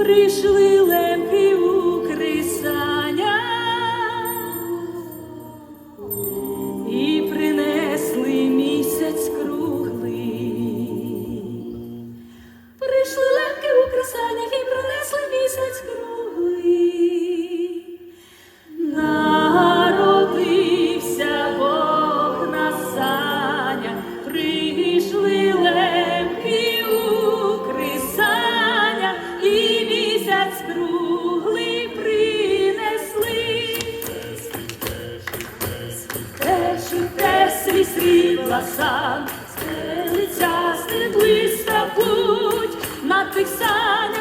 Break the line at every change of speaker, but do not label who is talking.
прийшли лемки. за сам, стелиться, стеблиста путь на тих санях.